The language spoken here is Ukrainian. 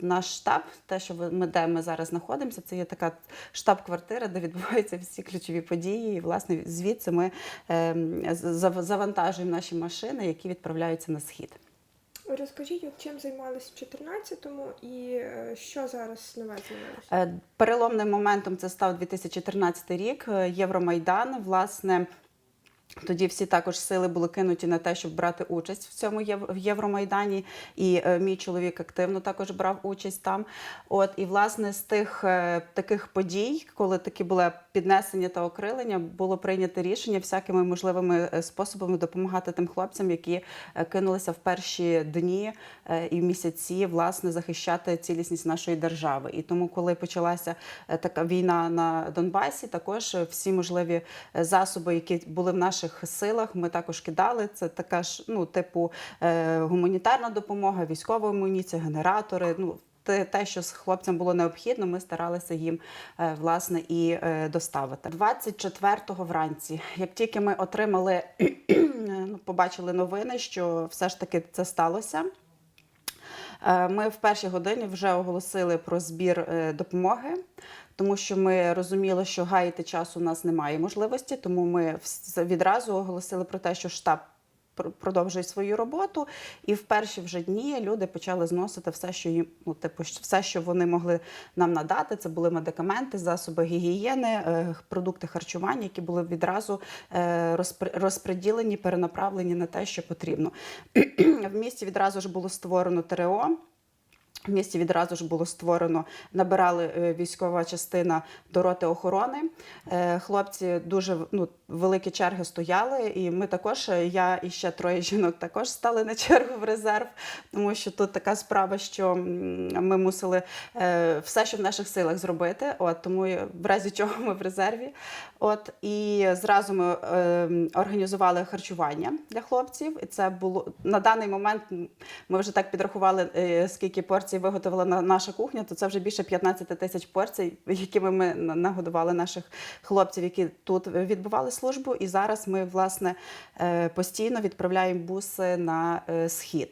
Наш штаб, те, що ми де ми зараз знаходимося, це є така штаб-квартира, де відбуваються всі ключові події. І власне звідси ми зав- завантажуємо наші машини, які відправляються на схід. Розкажіть, от чим займались в 14-му і е, що зараз нове з'явилося? Е, Переломним моментом це став 2014 рік. е, Євромайдан. Власне, тоді всі також сили були кинуті на те, щоб брати участь в цьому в Євромайдані. І е, мій чоловік активно також брав участь там. От і власне з тих е, таких подій, коли такі були піднесення та окрилення, було прийнято рішення всякими можливими е, способами допомагати тим хлопцям, які кинулися в перші дні і місяці власне захищати цілісність нашої держави. І тому, коли почалася така війна на Донбасі, також всі можливі засоби, які були в наших силах, ми також кидали. Це така ж, ну, типу, е, гуманітарна допомога, військова амуніція, генератори. Ну, те, те, що з хлопцям було необхідно, ми старалися їм е, власне і е, доставити. 24-го вранці, як тільки ми отримали, ну, побачили новини, що все ж таки це сталося. Е, Ми в першій годині вже оголосили про збір е, допомоги, тому що ми розуміли, що гаяти часу у нас немає можливості, тому ми відразу оголосили про те, що штаб продовжує свою роботу, і в перші вже дні люди почали зносити все, що їм ну, типу, все, що вони могли нам надати. Це були медикаменти, засоби гігієни, е, продукти харчування, які були відразу е, розпреділені, перенаправлені на те, що потрібно. В місті відразу ж було створено ТРО. В місті відразу ж було створено, набирали е, військова частина до роти охорони. Е, Хлопці дуже ну, великі черги стояли, і ми також, е, я і ще троє жінок також стали на чергу в резерв, тому що тут така справа, що ми мусили все, що в наших силах зробити. От тому в разі чого ми в резерві. От і зразу ми організували харчування для хлопців. І це було на даний момент. Ми вже так підрахували, скільки порцій виготовила на- наша кухня. То це вже більше 15 тисяч порцій, якими ми нагодували наших хлопців, які тут відбували службу. І зараз ми власне е, постійно відправляємо буси на е, схід.